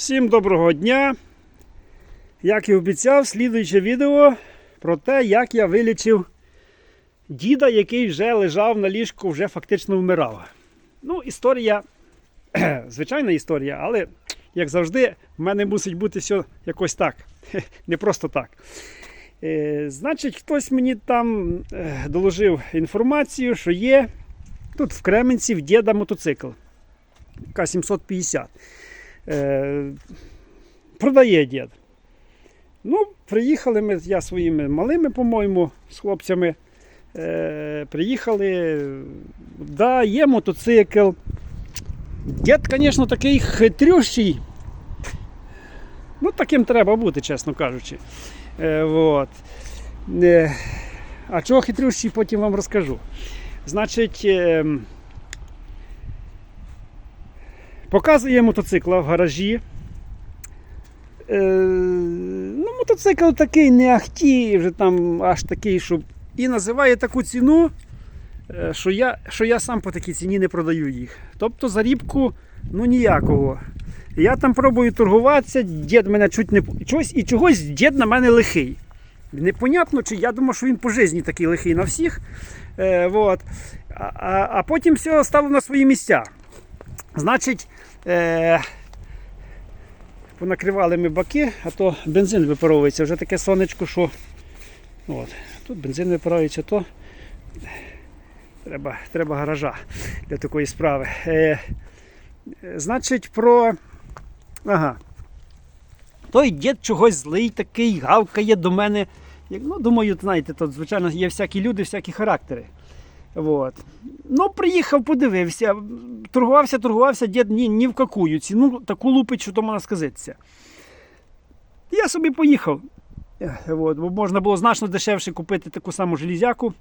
Всім доброго дня! Як і обіцяв, слідуюче відео про те, як я вилічив діда, який вже лежав на ліжку, вже фактично вмирав. Ну, історія, звичайна історія, але, як завжди, в мене мусить бути все якось так. Не просто так. Е, значить, хтось мені там е, доложив інформацію, що є тут в Кременці в діда мотоцикл К-750. Е, продає дід. Ну, приїхали ми, я своїми малими, по-моєму, з хлопцями. Е, приїхали. Да, є мотоцикл. Дід, звісно, такий хитрющий. Ну, таким треба бути, чесно кажучи. Вот. е, а чого хитрющий, потім вам розкажу. Значить, е, показує мотоцикла в гаражі. Е, ну, мотоцикл такий не ахті, вже там аж такий, щоб. І називає таку ціну, е, що я, що я сам по такій ціні не продаю їх. Тобто зарібку ну ніякого. Я там пробую торгуватися, дід мене чуть не чогось, і чогось дід на мене лихий. Непонятно, чи я думав, що він по житті такий лихий на всіх. Е, вот. а, а, а потім все стало на свої місця. Значить, е, понакривали ми баки, а то бензин випаровується. Вже таке сонечко, що от, тут бензин випаровується, то треба, треба гаража для такої справи. Е, значить, про. Ага. Той дід чогось злий такий, гавкає до мене. Ну, думаю, знаєте, тут, звичайно, є всякі люди, всякі характери. Вот. Ну, приїхав, подивився, торгувався, торгувався, дід ні, ні в какую ціну таку лупить, що то можна сказатися. Я собі поїхав. От, бо можна було значно дешевше купити таку саму железяку.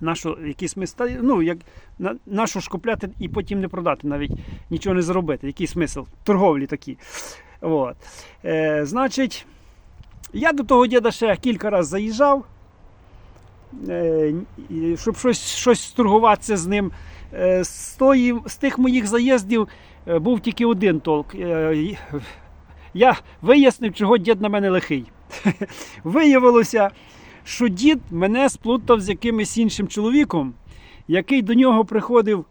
Нашу, який смисл, ну, як, на, нашу ж і потім не продати, навіть нічого не заробити. Який смисл? Торговлі такі. От. Е, значить, я до того діда ще кілька разів заїжджав. Е, щоб щось, щось торгуватися з ним. Е, З, тої, з тих моїх заїздів е, був тільки один толк. Я вияснив, чого дід на мене лихий. Виявилося, що дід мене сплутав з якимось іншим чоловіком, який до нього приходив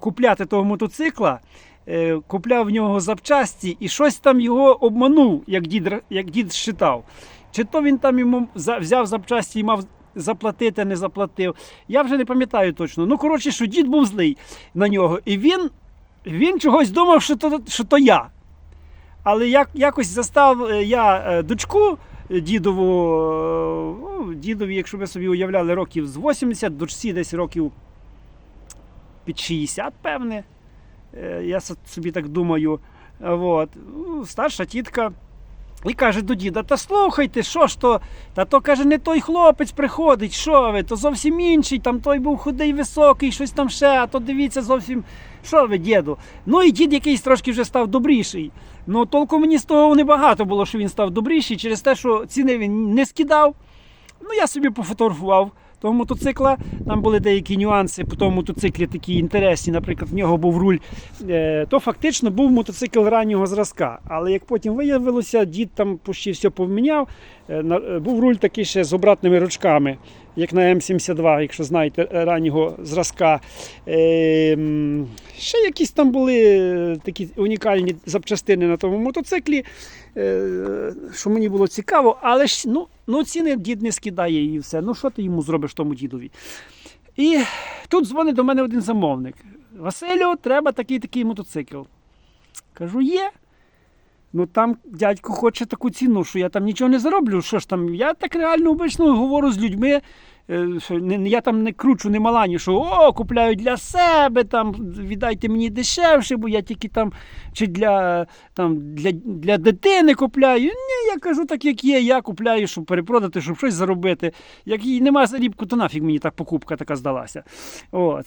купляти того мотоцикла, купляв в нього запчасті і щось там його обманув, як дід, як дід считав. Чи то він там йому взяв запчасті і мав заплатити, не заплатив. Я вже не пам'ятаю точно. Ну, коротше, що дід був злий на нього. І він, він чогось думав, що то, що то я. Але як, якось застав е, я е, дочку дідову, е, ну, дідові, якщо ви собі уявляли, років з 80, дочці десь років під 60, певне. Я собі так думаю. Вот. Ну, Старша тітка. І каже до діда: та слухайте, що ж то? Та то каже, не той хлопець приходить, що ви, то зовсім інший, там той був худий, високий, щось там ще, а то дивіться зовсім, що ви, діду. Ну і дід якийсь трошки вже став добріший. Ну толку мені з того небагато було, що він став добріший, через те, що ціни він не скидав. Ну, я собі пофотографував того мотоцикла. Там були деякі нюанси по тому мотоциклі такі інтересні. Наприклад, в нього був руль. Е, то фактично був мотоцикл раннього зразка. Але як потім виявилося, дід там почти все поміняв. Е, е, був руль такий ще з обратними ручками, як на М72, якщо знаєте, е, раннього зразка. Е, ще якісь там були е, такі унікальні запчастини на тому мотоциклі, е, що мені було цікаво, але ж ну, ну ціни дід не скидає і все. Ну що ти йому зробиш тому дідові? І тут дзвонить до мене один замовник. Василю, треба такий такий мотоцикл. Кажу, є. Ну там дядько хоче таку ціну, що я там нічого не зароблю. Що ж там, я так реально обично говорю з людьми. Е, я там не кручу, не малані, що о, купляю для себе, там, віддайте мені дешевше, бо я тільки там чи для, там, для, для дитини купляю. Ні, я кажу так, як є, я купляю, щоб перепродати, щоб щось заробити. Як її немає зарібку, то нафіг мені так покупка така здалася. О.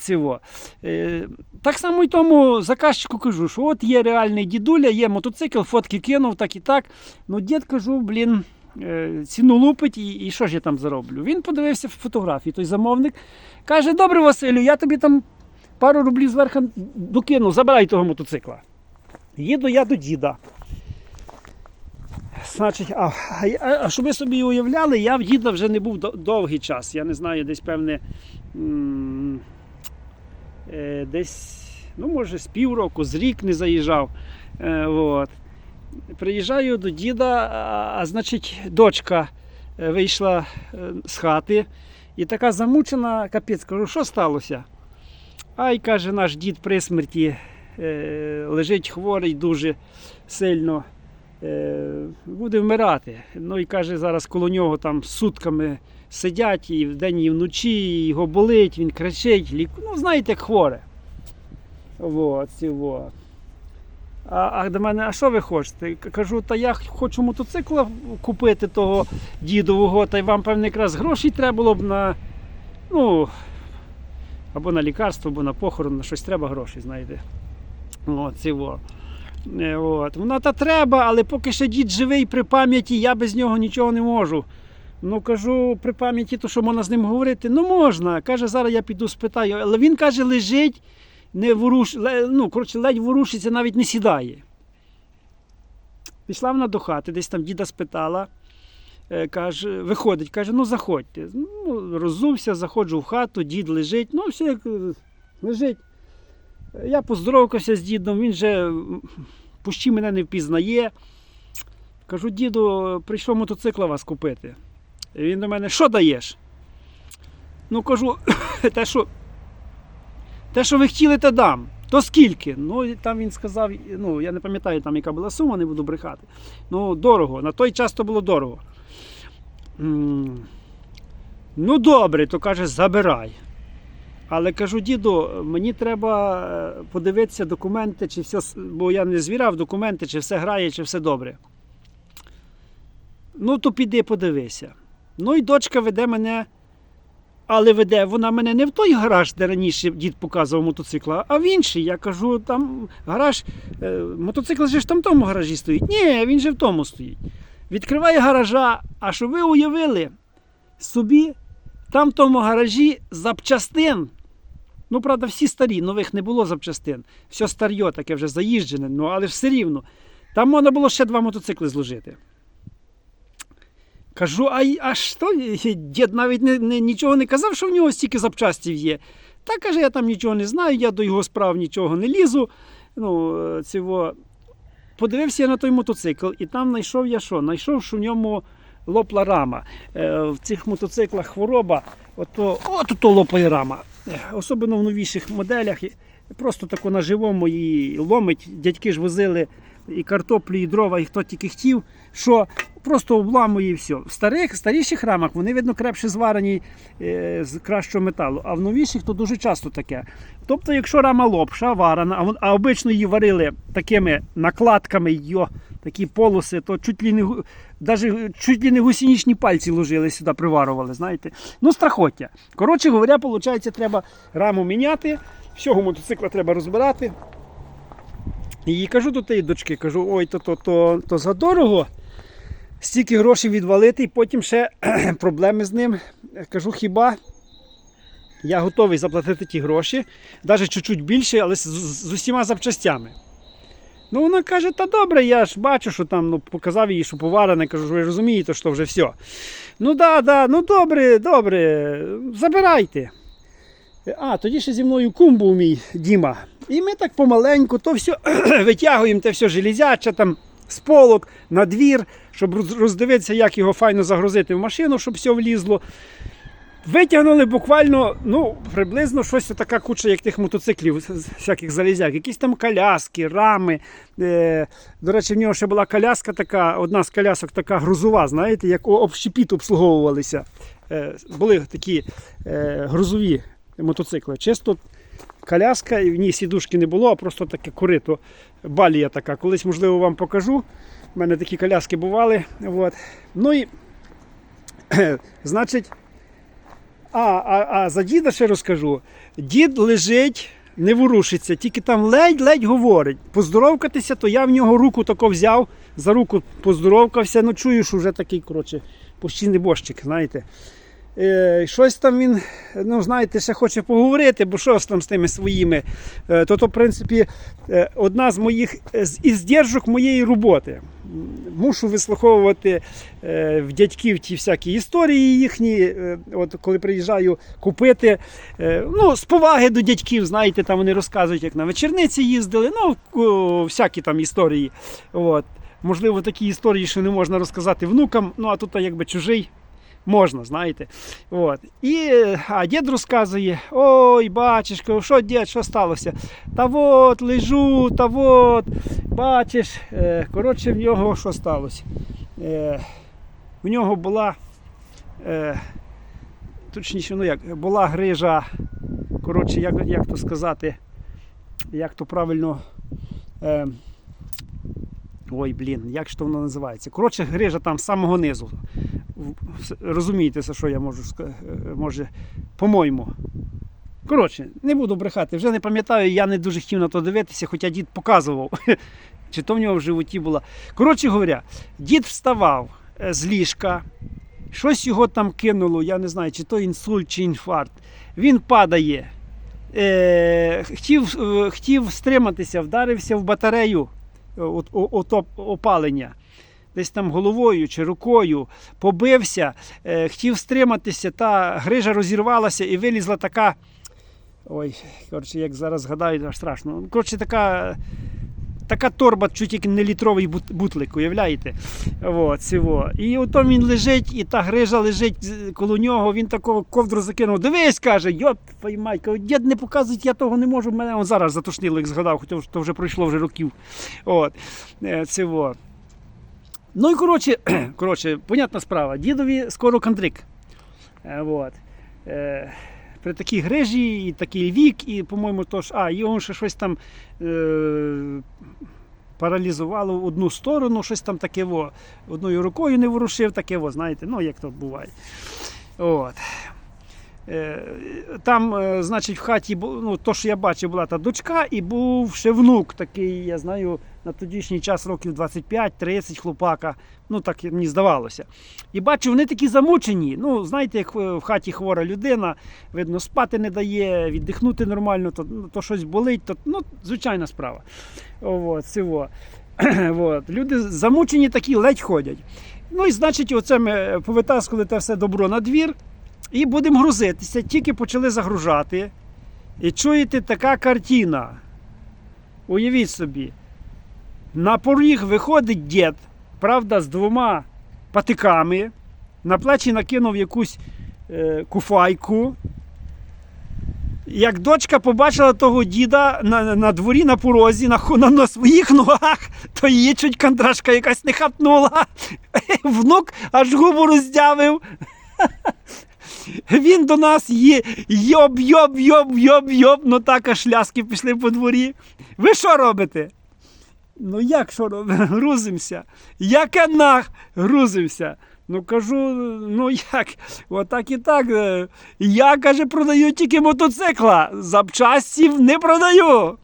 Е, так само і тому заказчику кажу, що от є реальний дідуля, є мотоцикл, фотки кинув, так і так. Ну, дід кажу, блін. Е, Ціну лупить і, і що ж я там зароблю? Він подивився фотографії, той замовник. Каже: Добре, Василю, я тобі там пару рублів зверху докину, забирай того мотоцикла. Їду я до діда. Значить, а, а, а щоб ви собі уявляли, я в діда вже не був довгий час. Я не знаю, десь певне. е, десь, ну, може, з півроку, з рік не заїжджав. Е, от. Приїжджаю до діда, а, значить, дочка е, вийшла е, з хати і така замучена, капець, кажу, що сталося? Ай, каже, наш дід при смерті е, лежить хворий дуже сильно. Буде вмирати. Ну і каже, зараз коло нього там сутками сидять і вдень, і вночі, і його болить, він кричить, лік... ну знаєте, як хворе. Вот, цього. А, а до мене, а що ви хочете? Кажу, та я хочу мотоцикла купити того дідового, та й вам, певне, якраз грошей треба було б на. Ну, або на лікарство, або на похорон, на щось треба грошей, знаєте. От, цього. Е, От. Воно та треба, але поки ще дід живий при пам'яті, я без нього нічого не можу. Ну кажу, при пам'яті, то що можна з ним говорити? Ну можна. Каже, зараз я піду спитаю. Але він каже, лежить, не воруш... ну, коротше, ледь ворушиться, навіть не сідає. Пішла вона до хати, десь там діда спитала. Е, Каже, виходить, каже, ну заходьте. Ну, роззувся, заходжу в хату, дід лежить. Ну, все як е, лежить. Я поздоровкався з дідом, він же пущі мене не впізнає. Кажу, діду, прийшов мотоцикла вас купити. Він до мене, що даєш? Ну кажу, те, що, те, що ви хотіли, те дам. То скільки? Ну, там він сказав, ну, я не пам'ятаю, там, яка була сума, не буду брехати. Ну, дорого. На той час то було дорого. Ну, добре, то каже, забирай. Але кажу, діду, мені треба е, подивитися документи, чи все, бо я не звіряв документи, чи все грає, чи все добре. Ну, то піди подивися. Ну і дочка веде мене, але веде вона мене не в той гараж, де раніше дід показував мотоцикла, а в інший. Я кажу, там гараж, е, мотоцикл же ж там в тому гаражі стоїть. Ні, він же в тому стоїть. Відкриває гаража, а щоб ви уявили собі, там в тому гаражі запчастин. Ну, правда, всі старі, нових не було запчастин. Все старьо, таке вже заїжджене, ну але все рівно. Там можна було ще два мотоцикли зложити. Кажу, а, а що? Дід навіть не, не, нічого не казав, що в нього стільки запчастів є. Та каже, я там нічого не знаю, я до його справ нічого не лізу. Ну, е, цього. Подивився я на той мотоцикл, і там знайшов я що? Знайшов, що в ньому лопла рама. Е, в цих мотоциклах хвороба, ото, от ото лопає рама. Е, Особливо в новіших моделях. Просто тако на живому її ломить. Дядьки ж возили і картоплю, і дрова, і хто тільки хотів, що просто обламує і все. В старих, старіших рамах вони, видно, крепше зварені е, з кращого металу, а в новіших то дуже часто таке. Тобто, якщо рама лопша, варена, а, а обично її варили такими накладками, йо, такі полоси, то чуть ли не, даже, чуть ли не гусінічні пальці ложили сюди, приварували, знаєте. Ну, страхоття. Коротше говоря, виходить, треба раму міняти, всього мотоцикла треба розбирати. І кажу до тієї дочки, кажу, ой, то, то, то, то задорого. Стільки грошей відвалити, і потім ще проблеми з ним. Кажу, хіба я готовий заплатити ті гроші, навіть чуть-чуть більше, але з, з усіма запчастями. Ну, вона каже, та добре, я ж бачу, що там ну, показав їй, що поварене, кажу, ви розумієте, що вже все. Ну да, да, ну добре, добре, забирайте. А, тоді ще зі мною кум був мій Діма. І ми так помаленьку, то все витягуємо те все железяче там з полок на двір, щоб роздивитися, як його файно загрузити в машину, щоб все влізло. Витягнули буквально ну, приблизно щось така куча, як тих мотоциклів, всяких залізяк. Якісь там коляски, рами. Е, до речі, в нього ще була коляска така, одна з колясок така грузова, знаєте, як общепіт обслуговувалися. Е, були такі е, грузові мотоцикли. Чисто коляска, і в ній сідушки не було, а просто таке корито. Балія така. Колись, можливо, вам покажу. У мене такі коляски бували. От. Ну і, значить, а, а, а за діда ще розкажу. Дід лежить, не ворушиться, тільки там ледь-ледь говорить. Поздоровкатися, то я в нього руку тако взяв, за руку поздоровкався. Ну що вже такий, коротше, почти небожчик, знаєте. Е, щось там він, ну знаєте, ще хоче поговорити, бо що там з тими своїми. Е, то, то, в принципі, е, одна з моїх е, з- із здержок моєї роботи. Мушу вислуховувати в дядьків ті всякі історії їхні. от коли приїжджаю купити. Ну, з поваги до дядьків, знаєте, там вони розказують, як на вечірниці їздили, ну, всякі там історії. От. Можливо, такі історії, що не можна розказати внукам, ну а тут якби чужий. Можна, знаєте. От. І, а дід розказує: ой, бачишко, що дід, що сталося? Та от, лежу, та от, бачиш. Е, коротше, в нього що сталося? Е, в нього була, е, точніше, ну як, була грижа, коротше, як, як то сказати, як то правильно. Ой, блін, як ж то воно називається? Коротше, грижа там з самого низу. Розумієте, що я можу? Може, по-моєму. Коротше, не буду брехати, вже не пам'ятаю, я не дуже хотів на то дивитися, хоча дід показував, чи то в нього в животі була. Коротше говоря, дід вставав е, з ліжка, щось його там кинуло, я не знаю, чи то інсульт, чи інфаркт. Він падає, е, хотів, е, хотів стриматися, вдарився в батарею е, от, от, опалення. Десь там головою чи рукою побився, е, хотів стриматися, та грижа розірвалася і вилізла така. Ой, коротше, як зараз згадаю, аж страшно. Коротше, така, така торба, чуть як не літровий бутлик, уявляєте? От. І ото він лежить, і та грижа лежить коло нього, він такого ковдру закинув. Дивись, каже, йоп, кажу, дід не показують, я того не можу. Мене он зараз затошнило, як згадав, хоча то вже пройшло вже років. От, е, цього. Ну і коротше, коротше, понятна справа. Дідові скоро кандрик. Е, Вот. Е, при такій грижі і такий вік, і, по-моєму, тож, а, його ще щось там е, паралізувало в одну сторону, щось там таке, во, одною рукою не ворушив, таке, во, знаєте, ну як то буває. От. Е, Там, е, значить, в хаті ну, то, що я бачив, була та дочка, і був ще внук такий, я знаю, на тодішній час років 25-30 хлопака. Ну, так мені здавалося. І бачу, вони такі замучені. Ну, знаєте, як в хаті хвора людина, видно, спати не дає, віддихнути нормально, то, ну, то щось болить, то ну, звичайна справа. От, цього. От. Люди замучені такі ледь ходять. Ну і значить, оце ми повитаскували те все добро на двір і будемо грузитися. Тільки почали загружати. І чуєте, така картина. Уявіть собі. На поріг виходить дід, правда, з двома патиками, на плечі накинув якусь е, куфайку. Як дочка побачила того діда на, на дворі на порозі, на, на, на своїх ногах, то її чуть контрашка якась не хапнула. Внук аж губу роздявив. Він до нас є йоб, йоб, йоб, йоб, йоб, ну так аж ляски пішли по дворі. Ви що робите? Ну як що робимо? Грузимося. Яке нах грузимося? Ну кажу, ну як? Отак і так. Я каже, продаю тільки мотоцикла. Запчастів не продаю.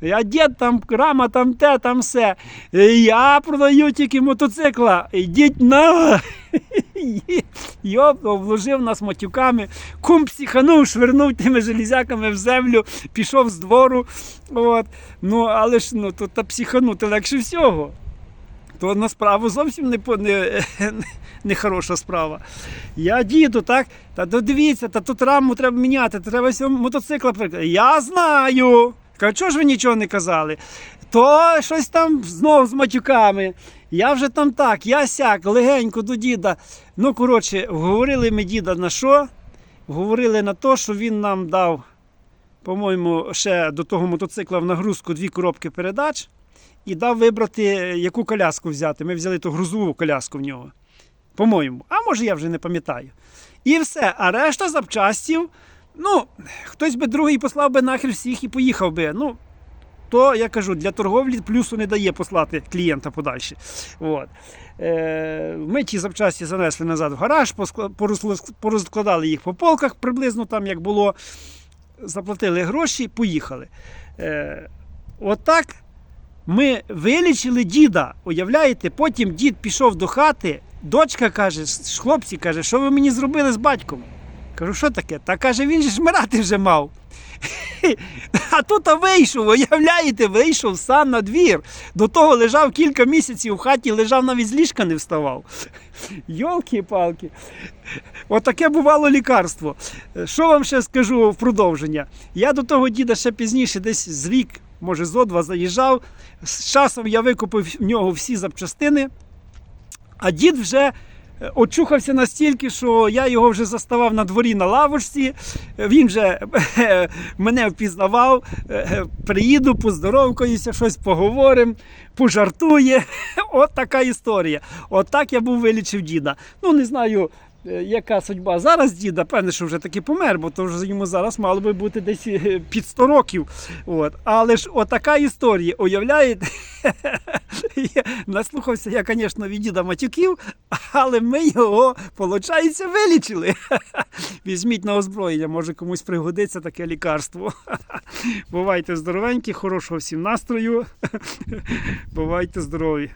Я дід там, рама, там те, там все. Я продаю тільки мотоцикла. Ідіть на. Йоп, вложив нас матюками, кум психанув, швирнув тими железяками в землю, пішов з двору. От. Ну, але ж ну, то, та психанути легше всього. То на справу зовсім не, не, не хороша справа. Я діду, так? Та дивіться, та тут раму треба міняти, треба мотоцикла. Я знаю. Кажу, чого ж ви нічого не казали? То щось там знов з матюками. Я вже там так, я сяк, легенько до діда. Ну, коротше, вговорили ми діда на що? Вговорили на те, що він нам дав, по-моєму, ще до того мотоцикла в нагрузку дві коробки передач і дав вибрати, яку коляску взяти. Ми взяли ту грузову коляску в нього. По-моєму. А може я вже не пам'ятаю. І все. А решта запчастів, ну, хтось би другий послав би нахер всіх і поїхав би. Ну, то я кажу, для торговлі плюсу не дає послати клієнта подальше. От. Е, ми ті запчасті занесли назад в гараж, порозкладали їх по полках приблизно там, як було. Заплатили гроші, поїхали. Е, отак ми вилічили діда. Уявляєте, потім дід пішов до хати, дочка каже, хлопці каже, що ви мені зробили з батьком? Кажу, що таке? Та каже, він же ж мирати вже мав. А тут вийшов, уявляєте, вийшов сам на двір. До того лежав кілька місяців в хаті, лежав навіть з ліжка не вставав. Йолки-палки. Отаке бувало лікарство. Що вам ще скажу в продовження? Я до того діда ще пізніше, десь з рік, може зо два заїжджав. З часом я викупив в нього всі запчастини, а дід вже очухався настільки, що я його вже заставав на дворі на лавочці. Е, Він вже е, мене впізнавав. Е, Приїду, поздоровкаюся, щось поговоримо, пожартує. От така історія. От так я був вилічив діда. Ну, не знаю. Е, Яка судьба зараз діда, певне, що вже таки помер, бо то вже йому зараз мало би бути десь е, під 100 років. От. Але ж отака історія, уявляєте? Наслухався я, звісно, від діда матюків, але ми його, виходить, вилічили. Візьміть на озброєння, може комусь пригодиться таке лікарство. Бувайте здоровенькі, хорошого всім настрою. Бувайте здорові.